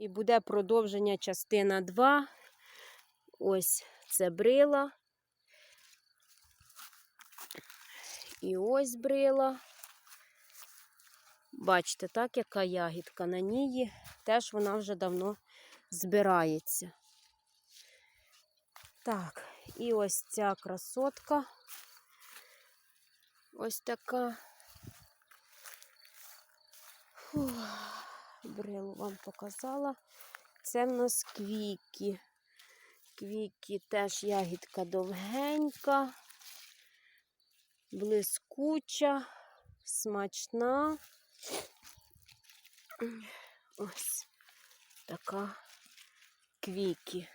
І буде продовження частина 2. Ось це брила. І ось брила. Бачите, так, яка ягідка на ній. Теж вона вже давно збирається. Так, і ось ця красотка. Ось така. Фух, брилу вам показала. Це в нас квіки. Квіки теж ягідка довгенька, блискуча, смачна. Ось така квіки.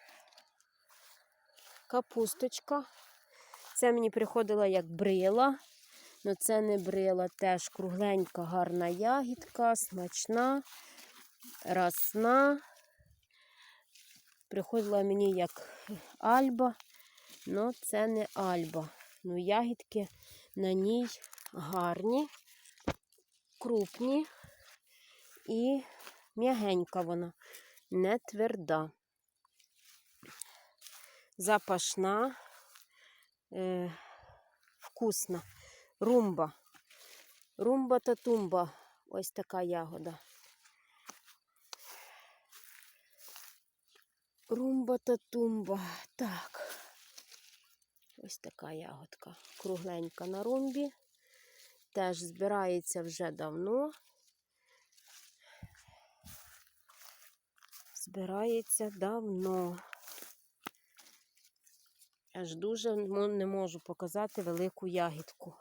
Капусточка. Це мені приходила як брила. але це не брила, теж кругленька, гарна ягідка, смачна, росна. Приходила мені як альба, але це не альба. Ну, ягідки на ній гарні, крупні і м'ягенька вона, не тверда. Запашна, е, вкусна. Румба. Румба та тумба. Ось така ягода. Румба та тумба. Так. Ось така ягодка. Кругленька на румбі. Теж збирається вже давно. Збирається давно. Аж дуже не можу показати велику ягідку.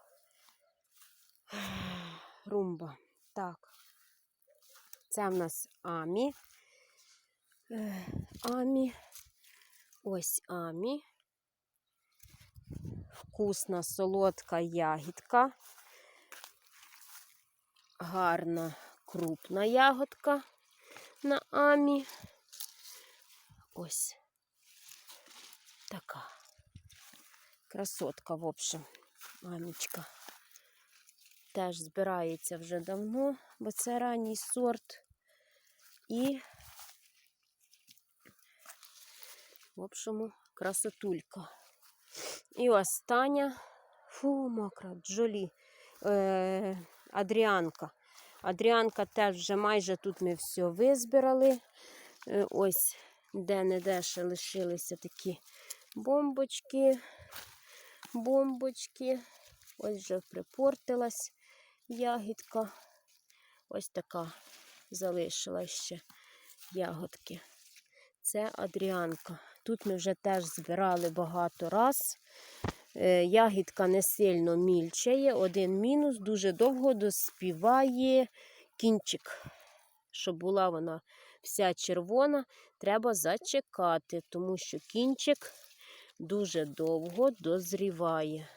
Румба. Так. Це в нас Амі. Амі. Ось Амі. Вкусна солодка ягідка. Гарна крупна ягодка на Амі. Ось така. Красотка, в общем, Амічка. Теж збирається вже давно, бо це ранній сорт. І, в общем, красотулька. І остання, фу, мокра, Джолі, е, Адріанка. Адріанка теж вже майже тут ми все визбирали. Е, ось де-не-де ще лишилися такі бомбочки, бомбочки. Ось вже припортилась ягідка. Ось така залишилась ще ягодки. Це Адріанка. Тут ми вже теж збирали багато раз. Е, Ягідка не сильно мільчає. Один мінус, дуже довго доспіває кінчик. Щоб була вона вся червона, треба зачекати, тому що кінчик дуже довго дозріває.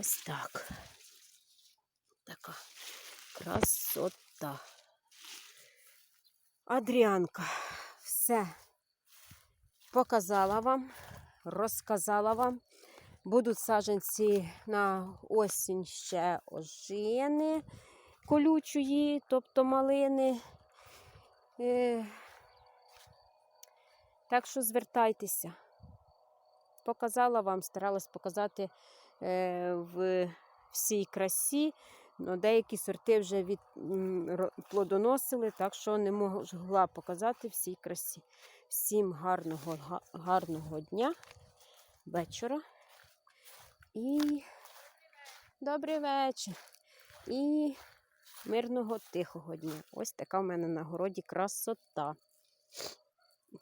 Ось так. Така красота. Адріанка, все показала вам, розказала вам. Будуть саджанці на осінь ще ожини колючої, тобто малини. Е, Так що звертайтеся. Показала вам, старалась показати е, в всій красі. Ну, деякі сорти вже від, плодоносили, так що не могла показати всій красі. Всім гарного, га- гарного дня, вечора. І добрий вечір. І мирного тихого дня. Ось така в мене на городі красота.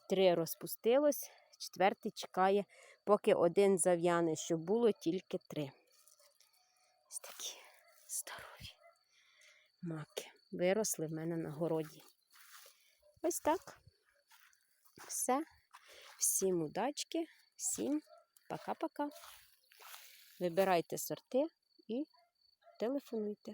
Три розпустилось, четвертий чекає, поки один зав'яне, щоб було тільки три. Ось такі здорові маки. Виросли в мене на городі. Ось так. Все. Всім удачки, всім пока-пока. Вибирайте сорти і телефонуйте.